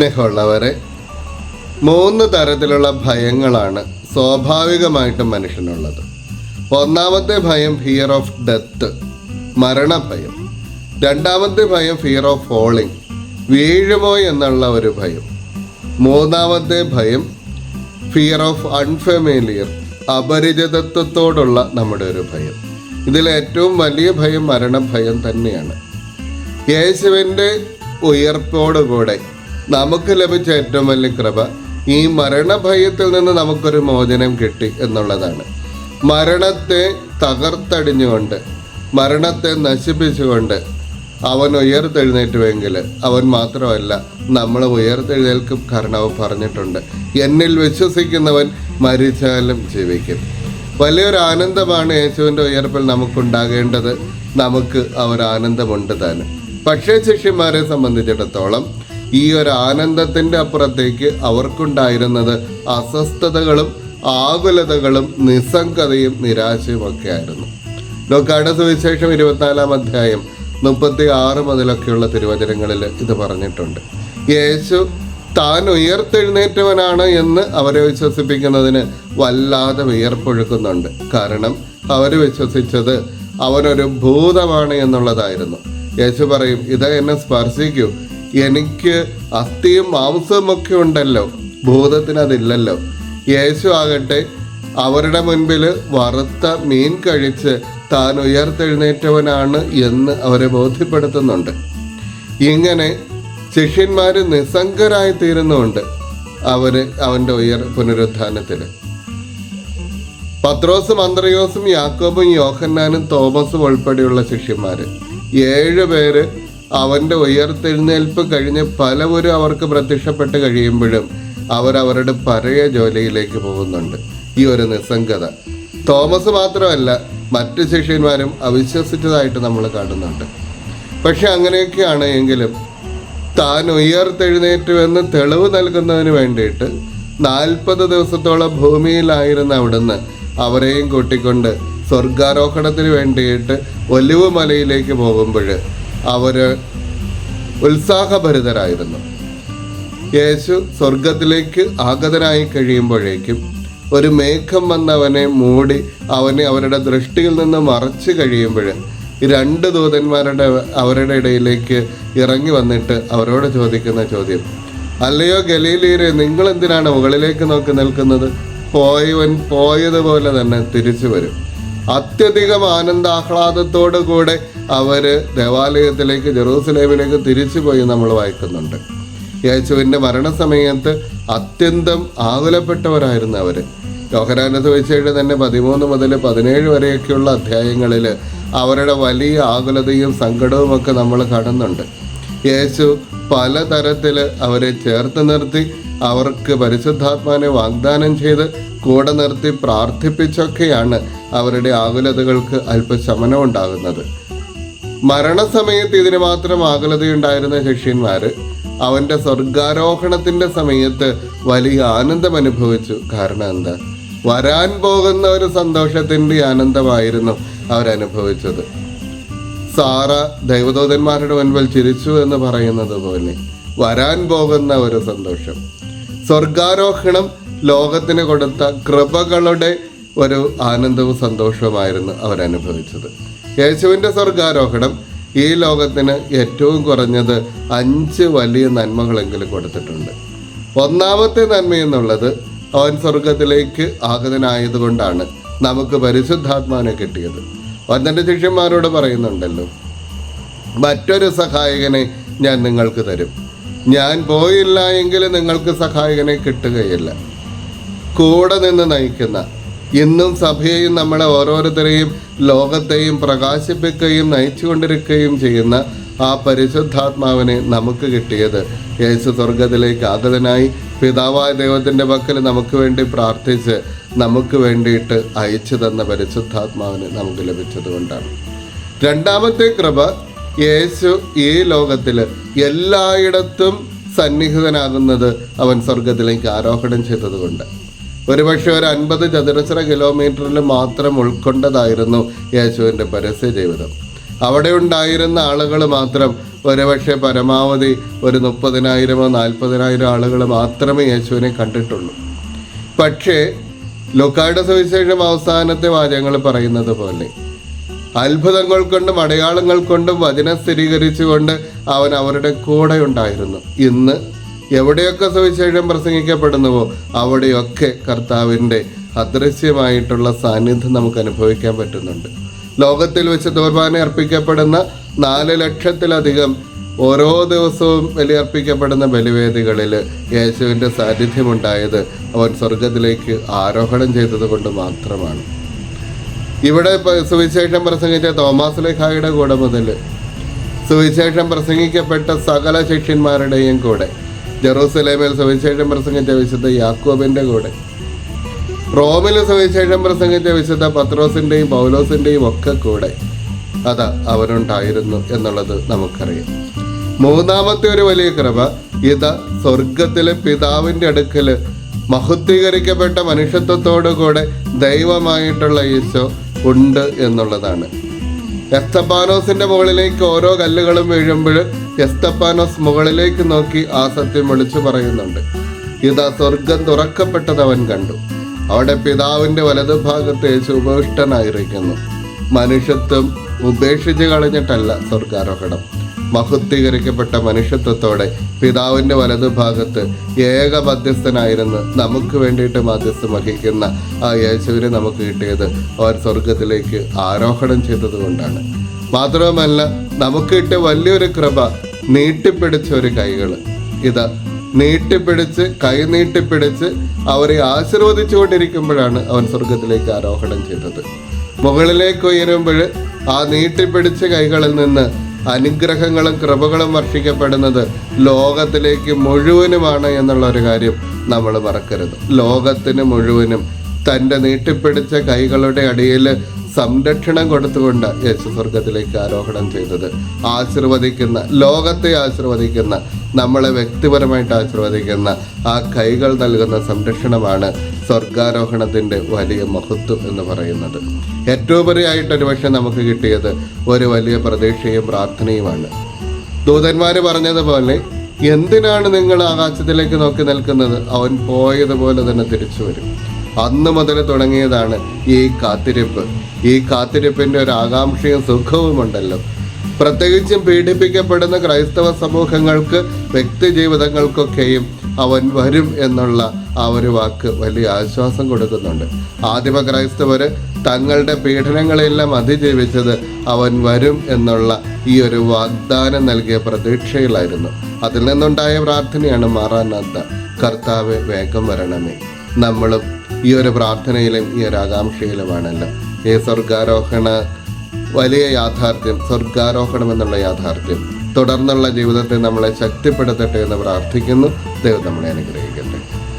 സ്നേഹമുള്ളവരെ മൂന്ന് തരത്തിലുള്ള ഭയങ്ങളാണ് സ്വാഭാവികമായിട്ടും മനുഷ്യനുള്ളത്. ഒന്നാമത്തെ ഭയം ഫിയർ ഓഫ് ഡെത്ത് മരണഭയം. രണ്ടാമത്തെ ഭയം ഫിയർ ഓഫ് ഫോളിങ് വീഴുമോ എന്നുള്ള ഒരു ഭയം. മൂന്നാമത്തെ ഭയം ഫിയർ ഓഫ് അൺഫെമിലിയർ അപരിചിതത്വത്തോടുള്ള നമ്മുടെ ഒരു ഭയം. ഇതിൽ ഏറ്റവും വലിയ ഭയം മരണഭയം തന്നെയാണ്. യേശുവിന്റെ ഉയർപ്പോടുകൂടെ നമുക്ക് ലഭിച്ച ഏറ്റവും വലിയ കൃപ ഈ മരണഭയത്തിൽ നിന്ന് നമുക്കൊരു മോചനം കിട്ടി എന്നുള്ളതാണ്. മരണത്തെ തകർത്തടിഞ്ഞുകൊണ്ട് മരണത്തെ നശിപ്പിച്ചുകൊണ്ട് അവൻ ഉയർത്തെഴുന്നേറ്റുവെങ്കിൽ അവൻ മാത്രമല്ല നമ്മൾ ഉയർത്തെഴുന്നേൽക്കും കാരണം അവൻ പറഞ്ഞിട്ടുണ്ട്. എന്നിൽ വിശ്വസിക്കുന്നവൻ മരിച്ചാലും ജീവിക്കും. വലിയൊരു ആനന്ദമാണ് യേശുവിന്റെ ഉയർപ്പിൽ നമുക്കുണ്ടാകേണ്ടത്. നമുക്ക് ആ ഒരു ആനന്ദമുണ്ട് പക്ഷേ ശിഷ്യന്മാരെ സംബന്ധിച്ചിടത്തോളം ഈ ഒരു ആനന്ദത്തിന്റെ അപ്പുറത്തേക്ക് അവർക്കുണ്ടായിരുന്നത് അസ്വസ്ഥതകളും ആകുലതകളും നിസ്സംഗതയും നിരാശയും ഒക്കെ ആയിരുന്നു ലോക്കാട് സുവിശേഷം ഇരുപത്തിനാലാം അധ്യായം മുപ്പത്തി ആറ് മുതലൊക്കെയുള്ള തിരുവചനങ്ങളിൽ ഇത് പറഞ്ഞിട്ടുണ്ട്. യേശു താൻ ഉയർത്തെഴുന്നേറ്റവനാണ് എന്ന് അവരെ വിശ്വസിപ്പിക്കുന്നതിന് വല്ലാതെ വിയർപ്പൊഴുക്കുന്നുണ്ട്. കാരണം അവർ വിശ്വസിച്ചത് അവനൊരു ഭൂതമാണ് എന്നുള്ളതായിരുന്നു. യേശു പറയും ഇത് എന്നെ സ്പർശിക്കൂ. എനിക്ക് അസ്ഥിയും മാംസവും ഒക്കെ ഉണ്ടല്ലോ. ഭൂതത്തിന് അതില്ലല്ലോ യേശു ആകട്ടെ അവരുടെ മുൻപിൽ വറുത്ത മീൻ കഴിച്ച് താൻ ഉയർത്തെഴുന്നേറ്റവനാണ് എന്ന് അവരെ ബോധ്യപ്പെടുത്തുന്നുണ്ട്. ഇങ്ങനെ ശിഷ്യന്മാർ നിസ്സംഗരായി തീരുന്നുണ്ട് അവർ അവന്റെ ഉയർ പുനരുത്ഥാനത്തിൽ പത്രോസും അന്ത്രയോസും യാക്കോബും യോഹന്നാനും തോമസും ഉൾപ്പെടെയുള്ള ശിഷ്യന്മാര്. ഏഴ് പേര് അവന്റെ ഉയർത്തെഴുന്നേൽപ്പ് കഴിഞ്ഞ് പലവരും അവർക്ക് പ്രത്യക്ഷപ്പെട്ട് കഴിയുമ്പോഴും അവരവരുടെ പഴയ ജോലിയിലേക്ക് പോകുന്നുണ്ട്. ഈ ഒരു നിസ്സംഗത. തോമസ് മാത്രമല്ല മറ്റ് ശിഷ്യന്മാരും അവിശ്വസിച്ചതായിട്ട് നമ്മൾ കാണുന്നുണ്ട്. പക്ഷെ അങ്ങനെയൊക്കെയാണ് എങ്കിലും താൻ ഉയർത്തെഴുന്നേറ്റുവെന്ന് തെളിവ് നൽകുന്നതിന് വേണ്ടിയിട്ട് നാൽപ്പത് ദിവസത്തോളം ഭൂമിയിലായിരുന്ന അവിടുന്ന് അവരെയും കൂട്ടിക്കൊണ്ട് സ്വർഗാരോഹണത്തിന് വേണ്ടിയിട്ട് ഒലിവ് മലയിലേക്ക് പോകുമ്പോൾ അവർ ഉത്സാഹഭരിതരായിരുന്നു. യേശു സ്വർഗത്തിലേക്ക് ആഗതനായി കഴിയുമ്പോഴേക്കും ഒരു മേഘം വന്നവനെ മൂടി അവനെ അവരുടെ ദൃഷ്ടിയിൽ നിന്ന് മറച്ചു കഴിയുമ്പോൾ രണ്ട് ദൂതന്മാരുടെ അവരുടെ ഇടയിലേക്ക് ഇറങ്ങി വന്നിട്ട് അവരോട് ചോദിക്കുന്ന ചോദ്യം അല്ലയോ ഗലീലീരെ നിങ്ങൾ എന്തിനാണ് മുകളിലേക്ക് നോക്കി നിൽക്കുന്നത്? പോയവൻ പോയതുപോലെ തന്നെ തിരിച്ചു വരും. അത്യധികം ആനന്ദാഹ്ലാദത്തോടു കൂടെ അവർ ദേവാലയത്തിലേക്ക് ജെറൂസലേമിലേക്ക് തിരിച്ചു പോയി നമ്മൾ വായിക്കുന്നുണ്ട്. യേശുവിന്റെ മരണസമയത്ത് അത്യന്തം ആകുലപ്പെട്ടവരായിരുന്നു അവർ യോഹനാനത്ത് വെച്ചേട്ട് തന്നെ പതിമൂന്ന് മുതൽ പതിനേഴ് വരെയൊക്കെയുള്ള അധ്യായങ്ങളിൽ അവരുടെ വലിയ ആകുലതയും സങ്കടവും ഒക്കെ നമ്മൾ കാണുന്നുണ്ട്. യേശു പലതരത്തിൽ അവരെ ചേർത്ത് നിർത്തി അവർക്ക് പരിശുദ്ധാത്മാനെ വാഗ്ദാനം ചെയ്ത് കൂടെ നിർത്തി പ്രാർത്ഥിപ്പിച്ചൊക്കെയാണ് അവരുടെ ആകുലതകൾക്ക് അല്പശമനം ഉണ്ടാകുന്നത് മരണസമയത്ത് ഇതിന് മാത്രം ആകുലതയുണ്ടായിരുന്ന ശിഷ്യന്മാര് അവന്റെ സ്വർഗാരോഹണത്തിന്റെ സമയത്ത് വലിയ ആനന്ദം അനുഭവിച്ചു. കാരണം എന്താ? വരാൻ പോകുന്ന ഒരു സന്തോഷത്തിന്റെ ആനന്ദമായിരുന്നു അവരനുഭവിച്ചത്. സാറ ദൈവദൂതന്മാരുടെ മുൻപിൽ ചിരിച്ചു എന്ന് പറയുന്നത് പോലെ വരാൻ പോകുന്ന ഒരു സന്തോഷം. സ്വർഗാരോഹണം ലോകത്തിന് കൊടുത്ത കൃപകളുടെ ഒരു ആനന്ദവും സന്തോഷവുമായിരുന്നു അവരനുഭവിച്ചത്. യേശുവിന്റെ സ്വർഗാരോഹണം ഈ ലോകത്തിന് ഏറ്റവും കുറഞ്ഞത് അഞ്ച് വലിയ നന്മകളെങ്കിലും കൊടുത്തിട്ടുണ്ട്. ഒന്നാമത്തെ നന്മ എന്നുള്ളത് അവൻ സ്വർഗത്തിലേക്ക് ആഗതനായതുകൊണ്ടാണ് നമുക്ക് പരിശുദ്ധാത്മാവിനെ കിട്ടിയത്. അവൻ ശിഷ്യന്മാരോട് പറയുന്നുണ്ടല്ലോ മറ്റൊരു സഹായകനെ ഞാൻ നിങ്ങൾക്ക് തരും. ഞാൻ പോയില്ല എങ്കിൽ നിങ്ങൾക്ക് സഹായകനെ കിട്ടുകയില്ല. കൂടെ നിന്ന് നയിക്കുന്ന ഇന്നും സഭയെയും നമ്മളെ ഓരോരുത്തരെയും ലോകത്തെയും പ്രകാശിപ്പിക്കുകയും നയിച്ചുകൊണ്ടിരിക്കുകയും ചെയ്യുന്ന ആ പരിശുദ്ധാത്മാവിനെ നമുക്ക് കിട്ടിയത് യേശു സ്വർഗത്തിലേക്ക് ആഗതനായി പിതാവായ ദൈവത്തിന്റെ പക്കൽ നമുക്ക് വേണ്ടി പ്രാർത്ഥിച്ച് നമുക്ക് വേണ്ടിയിട്ട് അയച്ചു തന്ന പരിശുദ്ധാത്മാവിന് നമുക്ക് ലഭിച്ചതുകൊണ്ടാണ്. രണ്ടാമത്തെ കൃപ യേശു ഈ ലോകത്തിൽ എല്ലായിടത്തും സന്നിഹിതനാകുന്നത് അവൻ സ്വർഗത്തിലേക്ക് ആരോഹണം ചെയ്തതുകൊണ്ട്. ഒരുപക്ഷെ ഒരു അൻപത് ചതുരശ്ര കിലോമീറ്ററിൽ മാത്രം ഉൾക്കൊണ്ടതായിരുന്നു യേശുവിന്റെ പരസ്യ ജീവിതം. അവിടെ ഉണ്ടായിരുന്ന ആളുകൾ മാത്രം ഒരുപക്ഷെ പരമാവധി ഒരു മുപ്പതിനായിരമോ നാൽപ്പതിനായിരം ആളുകൾ മാത്രമേ യേശുവിനെ കണ്ടിട്ടുള്ളൂ. പക്ഷേ ലുക്കായുടെ സുവിശേഷം അവസാനത്തെ വാചകങ്ങൾ പറയുന്നത് പോലെ അത്ഭുതങ്ങൾ കൊണ്ടും അടയാളങ്ങൾ കൊണ്ടും വചനം സ്ഥിരീകരിച്ചുകൊണ്ട് അവൻ അവരുടെ കൂടെ ഉണ്ടായിരുന്നു. ഇന്ന് എവിടെയൊക്കെ സുവിശേഷം പ്രസംഗിക്കപ്പെടുന്നുവോ അവിടെയൊക്കെ കർത്താവിന്റെ അദൃശ്യമായിട്ടുള്ള സാന്നിധ്യം നമുക്ക് അനുഭവിക്കാൻ പറ്റുന്നുണ്ട്. ലോകത്തിൽ വെച്ച് കുർബാന അർപ്പിക്കപ്പെടുന്ന നാല് ലക്ഷത്തിലധികം ഓരോ ദിവസവും ബലിയർപ്പിക്കപ്പെടുന്ന ബലിവേദികളിൽ യേശുവിന്റെ സാന്നിധ്യമുണ്ടായത് അവൻ സ്വർഗത്തിലേക്ക് ആരോഹണം ചെയ്തത് കൊണ്ട് മാത്രമാണ്. ഇവിടെ സുവിശേഷം പ്രസംഗിച്ച തോമാസ് ലേഖായുടെ കൂടെ മുതൽ സുവിശേഷം പ്രസംഗിക്കപ്പെട്ട സകല ശിഷ്യന്മാരുടെയും കൂടെ ജെറൂസലേമിൽ സുവിശേഷം പ്രസംഗിച്ച വിശുദ്ധ യാക്കോബിന്റെ കൂടെ റോമിൽ സുവിശേഷം പ്രസംഗിച്ച വിശുദ്ധ പത്രോസിന്റെയും പൗലോസിന്റെയും ഒക്കെ കൂടെ അതാ അവരുണ്ടായിരുന്നു എന്നുള്ളത് നമുക്കറിയാം. മൂന്നാമത്തെ ഒരു വലിയ കൃപ ഇത് സ്വർഗത്തിലെ പിതാവിന്റെ അടുക്കൽ മഹത്വീകരിക്കപ്പെട്ട മനുഷ്യത്വത്തോടുകൂടെ ദൈവമായിട്ടുള്ള ഈശോ ഉണ്ട് എന്നുള്ളതാണ്. എസ്തപ്പാനോസിന്റെ മുകളിലേക്ക് ഓരോ കല്ലുകളും വീഴുമ്പോൾ എസ്തപ്പാനോസ് മുകളിലേക്ക് നോക്കി ആ സത്യം വിളിച്ചു പറയുന്നുണ്ട്. ഇതാ സ്വർഗം തുറക്കപ്പെട്ടത് അവൻ കണ്ടു. അവിടെ പിതാവിന്റെ വലതുഭാഗത്ത് യേശു ഉപവിഷ്ടനായിരിക്കുന്നു. മനുഷ്യത്വം ഉപേക്ഷിച്ച് കളഞ്ഞിട്ടല്ല സ്വർഗാരോഹണം. മഹത്വീകരിക്കപ്പെട്ട മനുഷ്യത്വത്തോടെ പിതാവിന്റെ വലതുഭാഗത്ത് ഏക മധ്യസ്ഥനായിരുന്ന് നമുക്ക് വേണ്ടിയിട്ട് മധ്യസ്ഥം വഹിക്കുന്ന ആ യേശുവിനെ നമുക്ക് കിട്ടിയത് അവർ സ്വർഗത്തിലേക്ക് ആരോഹണം ചെയ്തതുകൊണ്ടാണ്. മാത്രവുമല്ല നമുക്ക് കിട്ടിയ വലിയൊരു കൃപ നീട്ടിപ്പിടിച്ച ഒരു കൈകൾ ഇത് നീട്ടിപ്പിടിച്ച് കൈ നീട്ടിപ്പിടിച്ച് അവരെ ആശീർവദിച്ചുകൊണ്ടിരിക്കുമ്പോഴാണ് അവൻ സ്വർഗത്തിലേക്ക് ആരോഹണം ചെയ്തത്. മുകളിലേക്ക് ഉയരുമ്പോൾ ആ നീട്ടിപ്പിടിച്ച കൈകളിൽ നിന്ന് അനുഗ്രഹങ്ങളും കൃപകളും വർഷിക്കപ്പെടുന്നത് ലോകത്തിലേക്ക് മുഴുവനുമാണ് എന്നുള്ള ഒരു കാര്യം നമ്മൾ മറക്കരുത്. ലോകത്തിന് മുഴുവനും തന്റെ നീട്ടിപ്പിടിച്ച കൈകളുടെ അടിയിൽ സംരക്ഷണം കൊടുത്തുകൊണ്ട് യേശു സ്വർഗത്തിലേക്ക് ആരോഹണം ചെയ്തത്. ആശീർവദിക്കുന്ന ലോകത്തെ ആശീർവദിക്കുന്ന നമ്മളെ വ്യക്തിപരമായിട്ട് ആശീർവദിക്കുന്ന ആ കൈകൾ നൽകുന്ന സംരക്ഷണമാണ് സ്വർഗാരോഹണത്തിന്റെ വലിയ മഹത്വം എന്ന് പറയുന്നത്. ഏറ്റവും ഉപരിയായിട്ട് ഒരുപക്ഷെ നമുക്ക് കിട്ടിയത് ഒരു വലിയ പ്രതീക്ഷയും പ്രാർത്ഥനയുമാണ്. ദൂതന്മാർ പറഞ്ഞതുപോലെ എന്തിനാണ് നിങ്ങൾ ആകാശത്തിലേക്ക് നോക്കി നിൽക്കുന്നത്? അവൻ പോയതുപോലെ തന്നെ തിരിച്ചു വരും. അന്ന് മുതൽ തുടങ്ങിയതാണ് ഈ കാത്തിരിപ്പ്. ഈ കാത്തിരിപ്പിന്റെ ഒരു ആകാംക്ഷയും സുഖവുമുണ്ടല്ലോ. പ്രത്യേകിച്ചും പീഡിപ്പിക്കപ്പെടുന്ന ക്രൈസ്തവ സമൂഹങ്ങൾക്ക് വ്യക്തി ജീവിതങ്ങൾക്കൊക്കെയും അവൻ വരും എന്നുള്ള ആ ഒരു വാക്ക് വലിയ ആശ്വാസം കൊടുക്കുന്നുണ്ട്. ആദിമ ക്രൈസ്തവര് തങ്ങളുടെ പീഡനങ്ങളെല്ലാം അതിജീവിച്ചത് അവൻ വരും എന്നുള്ള ഈ ഒരു വാഗ്ദാനം നൽകിയ പ്രതീക്ഷയിലായിരുന്നു. അതിൽ നിന്നുണ്ടായ പ്രാർത്ഥനയാണ് മാറാനാത്ത കർത്താവ് വേഗം വരണമേ. നമ്മളും ഈ ഒരു പ്രാർത്ഥനയിലും ഈ ഒരു ആകാംക്ഷയിലുമാണല്ലോ. ഈ സ്വർഗാരോഹണ വലിയ യാഥാർത്ഥ്യം സ്വർഗാരോഹണം എന്നുള്ള യാഥാർത്ഥ്യം തുടർന്നുള്ള ജീവിതത്തെ നമ്മളെ ശക്തിപ്പെടുത്തട്ടെ എന്ന് പ്രാർത്ഥിക്കുന്നു. ദൈവം നമ്മളെ അനുഗ്രഹിക്കട്ടെ.